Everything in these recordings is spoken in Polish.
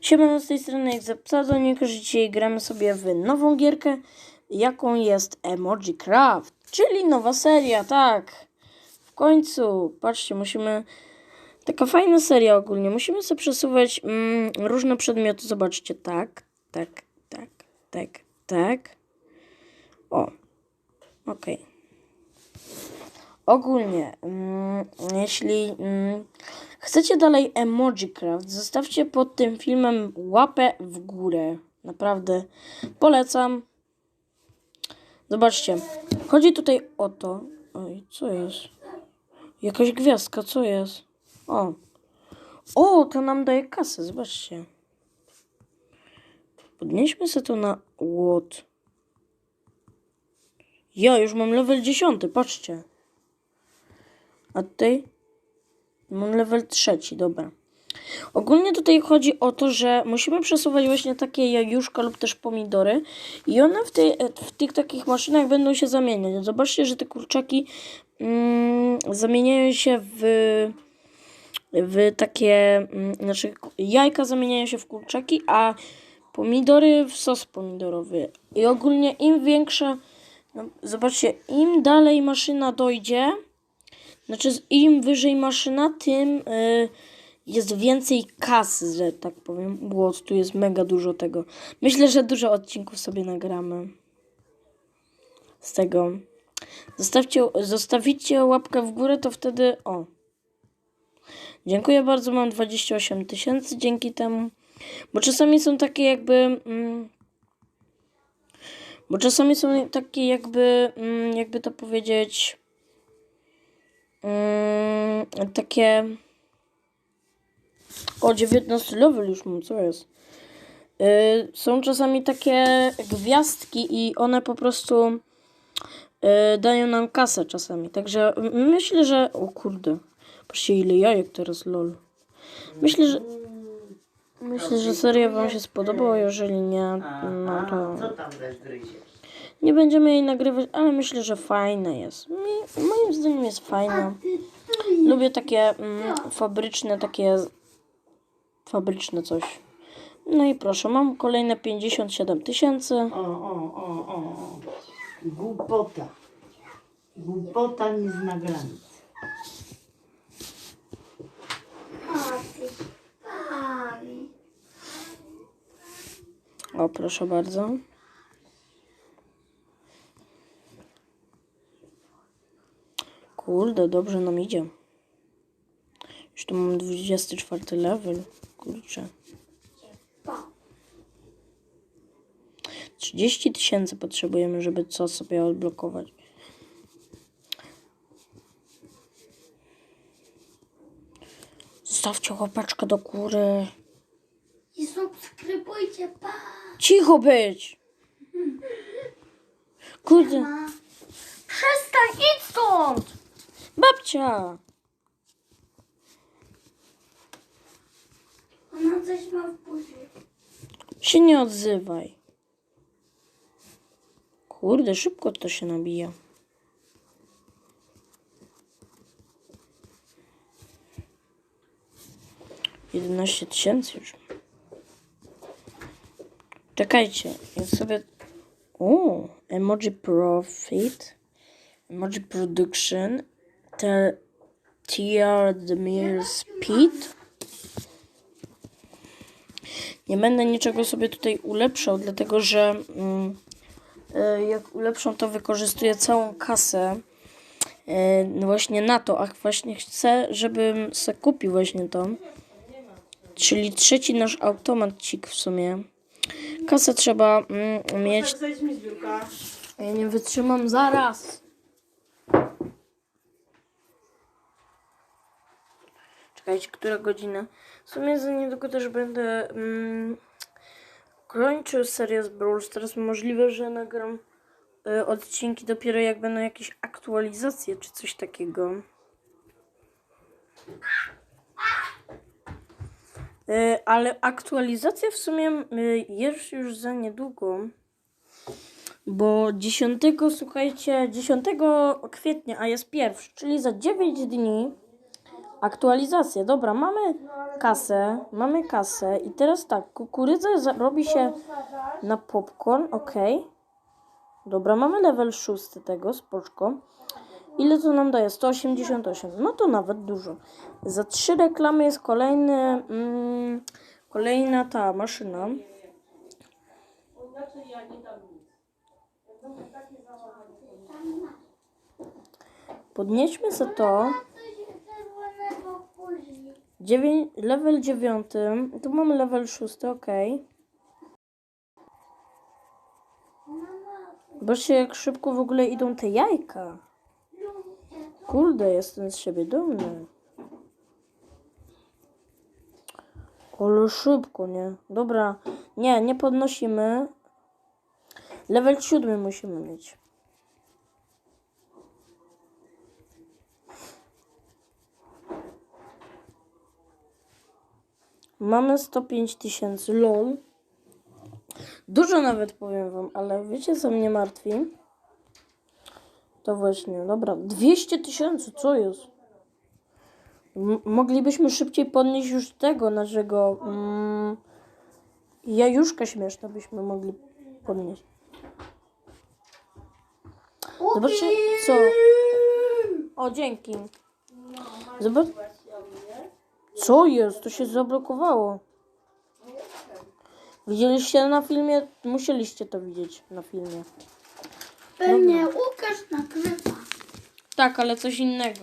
Siemano z tej strony jak że dzisiaj gramy sobie w nową gierkę, jaką jest Emoji Craft, czyli nowa seria, tak. W końcu, patrzcie, musimy, taka fajna seria ogólnie, musimy sobie przesuwać mm, różne przedmioty, zobaczcie, tak, tak, tak, tak, tak. O, okej. Ogólnie, mm, jeśli mm, chcecie dalej Emoji Craft, zostawcie pod tym filmem łapę w górę. Naprawdę polecam. Zobaczcie, chodzi tutaj o to. Oj, co jest? Jakaś gwiazdka, co jest? O. O, to nam daje kasę, zobaczcie. Podnieśmy sobie to na łot. Ja już mam level 10, patrzcie. A tutaj mam level trzeci, dobra. Ogólnie tutaj chodzi o to, że musimy przesuwać właśnie takie jajuszka lub też pomidory i one w, tej, w tych takich maszynach będą się zamieniać. Zobaczcie, że te kurczaki mm, zamieniają się w, w takie, mm, znaczy jajka zamieniają się w kurczaki, a pomidory w sos pomidorowy. I ogólnie im większa, no, zobaczcie, im dalej maszyna dojdzie, znaczy, im wyżej maszyna, tym y, jest więcej kasy, że tak powiem. Bo tu jest mega dużo tego. Myślę, że dużo odcinków sobie nagramy z tego. Zostawcie, zostawicie łapkę w górę, to wtedy. O. Dziękuję bardzo, mam 28 tysięcy dzięki temu. Bo czasami są takie jakby. Mm, bo czasami są takie jakby. Mm, jakby to powiedzieć. Mm, takie. O, 19 level już mam, co jest? Yy, są czasami takie gwiazdki i one po prostu yy, dają nam kasę czasami. Także myślę, że. O kurde. Patrzcie, ile jajek teraz, lol. Myślę, że. Myślę, że seria Wam się spodobała. Jeżeli nie, no to. Co tam też gryziesz? Nie będziemy jej nagrywać, ale myślę, że fajne jest. Mi, moim zdaniem jest fajne. Lubię takie mm, fabryczne, takie fabryczne coś. No i proszę, mam kolejne 57 tysięcy. O, o, o, o, o. Głupota. Głupota nie zna granic. O, proszę bardzo. Kurde, dobrze nam idzie. Już tu mam 24 level. Kurczę. 30 tysięcy potrzebujemy, żeby co sobie odblokować. Zostawcie łapeczkę do góry. I subskrybujcie, pa! Cicho być! Kurde, Przestań, idź stąd! Babcia! Ona coś ma w buzi. Się nie odzywaj. Kurde, szybko to się nabija. Jedenaście tysięcy już. Czekajcie, jak sobie... O, emoji profit, emoji production, mere speed. Nie będę niczego sobie tutaj ulepszał, dlatego że mm, e, jak ulepszą, to wykorzystuję całą kasę no właśnie na to, a właśnie chcę, żebym se kupił właśnie to. Czyli trzeci nasz automacik w sumie. Kasę trzeba mm, mieć. Ja nie wytrzymam zaraz. Czekajcie, która godzina? W sumie za niedługo też będę mm, kończył serię z Brawl Stars. Możliwe, że nagram y, odcinki dopiero jak będą jakieś aktualizacje czy coś takiego. Y, ale aktualizacja w sumie jest już za niedługo. Bo 10, słuchajcie, 10 kwietnia, a jest pierwszy, czyli za 9 dni aktualizacja. Dobra, mamy kasę, mamy kasę i teraz tak, kukurydza za- robi się na popcorn, ok. Dobra, mamy level 6 tego, spoczko. Ile to nam daje? 188. No to nawet dużo. Za trzy reklamy jest kolejny, mm, kolejna ta maszyna. Podnieśmy sobie to. Dziewię- level 9. Tu mamy level 6, ok. Mama, Zobaczcie, jak szybko w ogóle idą te jajka. Kurde, jestem z siebie dumny. Ale szybko, nie? Dobra, nie, nie podnosimy. Level 7 musimy mieć. Mamy 105 tysięcy, lol. Dużo nawet powiem wam, ale wiecie co mnie martwi? To właśnie, dobra. 200 tysięcy, co jest? M- moglibyśmy szybciej podnieść już tego naszego. Mm, jajuszka śmieszne byśmy mogli podnieść. Zobaczcie, co. O, dzięki. Zobacz. Co jest? To się zablokowało. Widzieliście na filmie? Musieliście to widzieć na filmie. Pewnie Łukasz nagrywa. Tak, ale coś innego.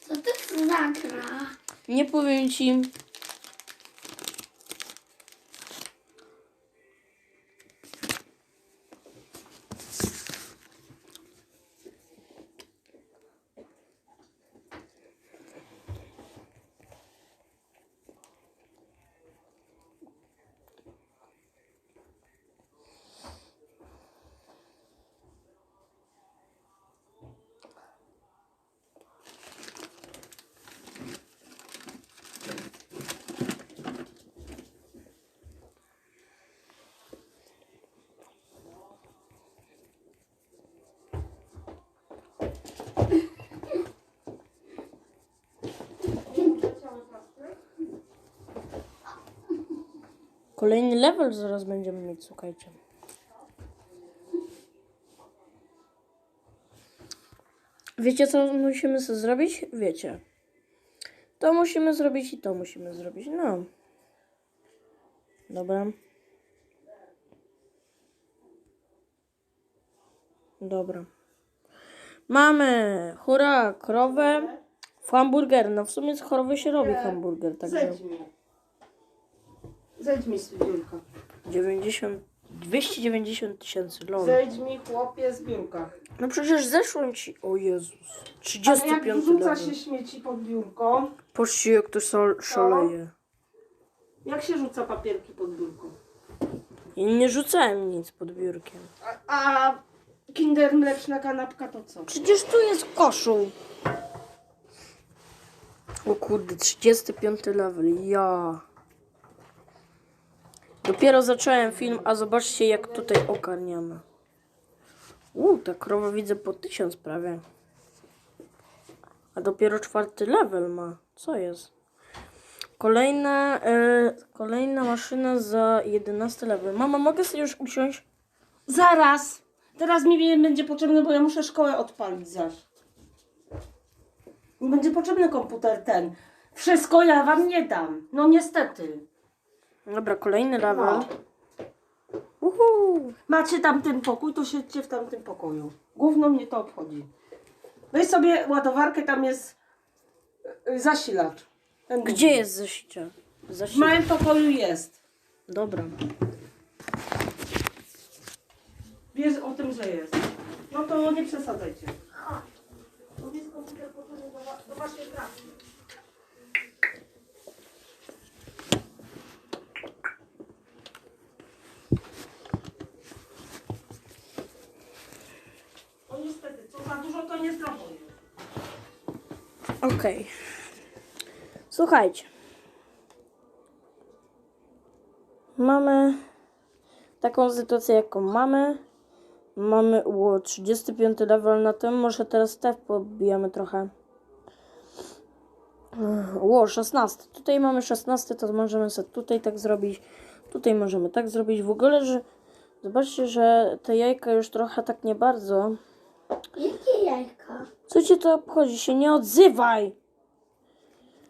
Co ty zagra? Nie powiem ci. Kolejny level zaraz będziemy mieć, słuchajcie. Wiecie, co musimy sobie zrobić? Wiecie. To musimy zrobić i to musimy zrobić. No. Dobra. Dobra. Mamy, hurra, krowę w hamburger. No w sumie z choroby się robi hamburger, także Zejdź mi. Z biurka. 90, 290 tysięcy, lol. Zejdź mi chłopie z biurka. No przecież zeszłem ci, o Jezus, Ale jak 35 wrzuca level. się śmieci pod biurko, Patrzcie jak to szal, szaleje. jak się rzuca papierki pod biurko? I nie rzucałem nic pod biurkiem. A, a kinder mleczna kanapka to co? Przecież tu jest koszul. O kurde, 35 level, ja. Dopiero zacząłem film, a zobaczcie jak tutaj ogarniamy. Uuu, ta krowa widzę po 1000 prawie. A dopiero czwarty level ma. Co jest? Kolejna, e, kolejna maszyna za 11 level. Mama, mogę sobie już usiąść? Zaraz! Teraz mi będzie potrzebny, bo ja muszę szkołę odpalić zaś. Mi będzie potrzebny komputer ten. Wszystko ja wam nie dam. No niestety. Dobra, kolejny level. No. Uhu. Macie tamten pokój, to siedźcie w tamtym pokoju. Główno mnie to obchodzi. Weź sobie ładowarkę, tam jest y, zasilacz. Ten Gdzie jest zasicia? W małym pokoju jest. Dobra. Wiesz o tym, że jest. No to nie przesadzajcie. To jest komputer do, do waszej pracy. No niestety, co za dużo to nie zdrowo jest. Okej. Słuchajcie. Mamy taką sytuację, jaką mamy. Mamy o, 35 level na tym. Może teraz Stef pobijamy trochę. Ło, 16. Tutaj mamy 16, to możemy sobie tutaj tak zrobić. Tutaj możemy tak zrobić. W ogóle, że zobaczcie, że te jajka już trochę tak nie bardzo. Jakie jajka? Co cię to obchodzi? Się nie odzywaj!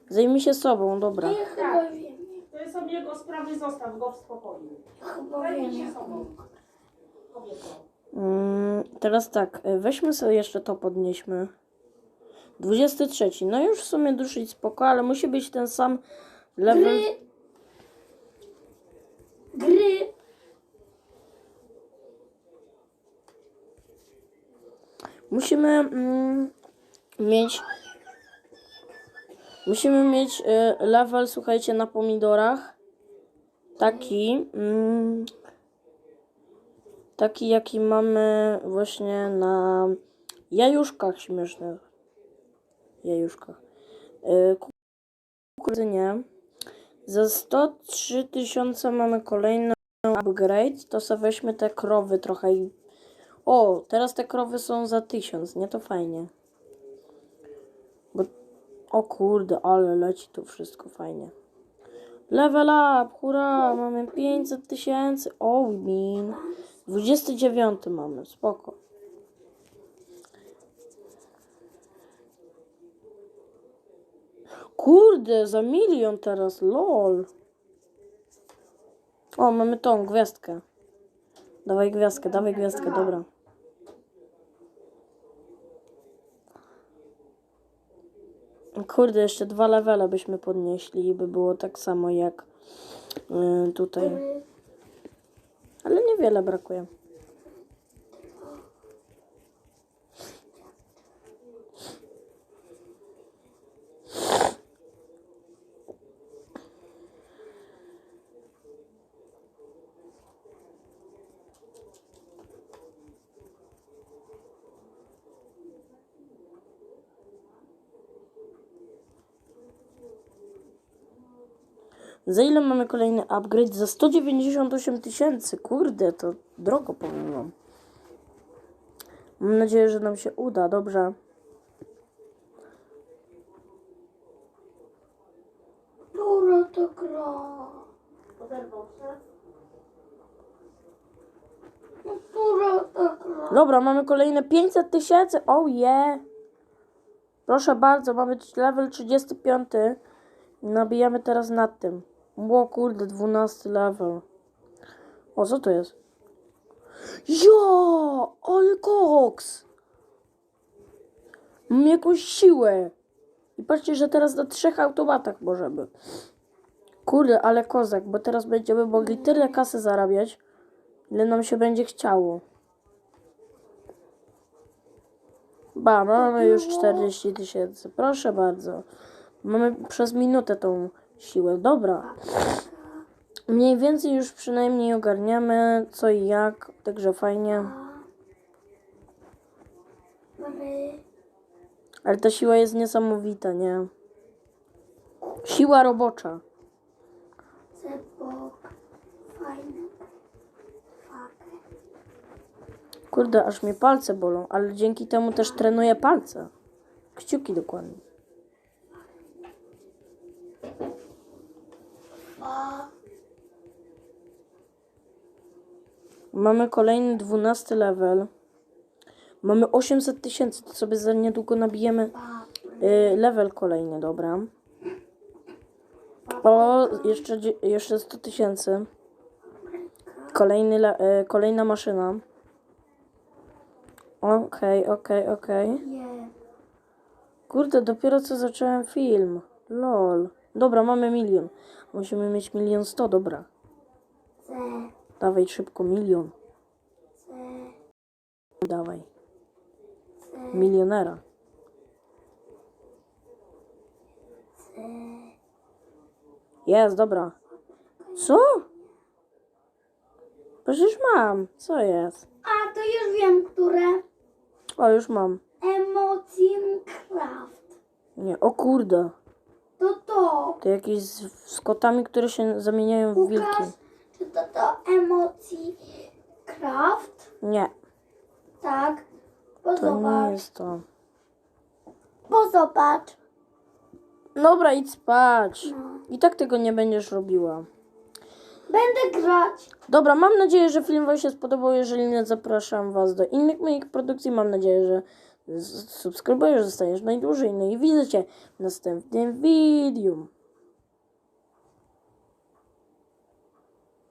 Zajmij się sobą, dobra. Ja chyba wiem. To są jego sprawy, zostaw go w spokoju. Chyba Zajmij wiem. się sobą. Kobieto. Mm, teraz tak, y, weźmy sobie jeszcze to podnieśmy. 23. No już w sumie dosyć spoko, ale musi być ten sam level. Gry. Musimy mm, mieć. Musimy mieć y, level, słuchajcie, na pomidorach. Taki. Mm, taki, jaki mamy właśnie na jajuszkach śmiesznych. Jajuszkach. Y, kukurydzynie. Za 103 tysiące mamy kolejny upgrade. To sobie weźmy te krowy trochę i o, teraz te krowy są za tysiąc, nie? To fajnie. Bo... O kurde, ale leci tu wszystko fajnie. Level up, hurra, mamy 500 tysięcy. O, win. 29 mamy, spoko. Kurde, za milion teraz, lol. O, mamy tą gwiazdkę. Dawaj gwiazdkę, dawaj gwiazdkę, dobra. Kurde, jeszcze dwa levele byśmy podnieśli i by było tak samo jak y, tutaj. Gry. Ale niewiele brakuje. Za ile mamy kolejny upgrade? Za 198 tysięcy. Kurde, to drogo powiem wam. Mam nadzieję, że nam się uda. Dobrze. Dużo to gra. Oderwał się. Dobra, mamy kolejne 500 tysięcy. Oh yeah. Proszę bardzo, mamy level 35. Nabijamy teraz nad tym. O kurde, 12 level. O, co to jest? Jo, ale koks! Mam jakąś siłę. I patrzcie, że teraz na trzech automatach możemy. Kurde, ale kozak, bo teraz będziemy mogli tyle kasy zarabiać, ile nam się będzie chciało. Ba, mamy już 40 tysięcy. Proszę bardzo. Mamy przez minutę tą siłę. Dobra. Mniej więcej już przynajmniej ogarniamy co i jak, także fajnie. Ale ta siła jest niesamowita, nie? Siła robocza. Kurde, aż mnie palce bolą, ale dzięki temu też trenuję palce. Kciuki dokładnie. Mamy kolejny 12 level. Mamy 800 tysięcy, to sobie za niedługo nabijemy y, level kolejny, dobra. O, jeszcze, jeszcze 100 tysięcy. Kolejny, le- y, kolejna maszyna. Okej, okej, okej. Je. Kurde, dopiero co zacząłem film. Lol. Dobra, mamy milion. Musimy mieć milion sto, dobra. Dawaj szybko, milion. Dawaj. Milionera. Jest, dobra. Co? Przecież mam. Co jest? A, to już wiem, które. O, już mam. Emocin Craft. Nie, o kurde. To to. To jakieś z, z kotami, które się zamieniają w wilki. Łukasz, czy to to emocji Craft? Nie, Tak. Bo to nie zobacz. jest to. Bo zobacz. Dobra, idź spać. No. I tak tego nie będziesz robiła. Będę grać. Dobra, mam nadzieję, że film Wam się spodobał. Jeżeli nie, zapraszam Was do innych moich produkcji. Mam nadzieję, że subskrybujesz, zostaniesz najdłużej. No i widzę Cię w następnym wideo.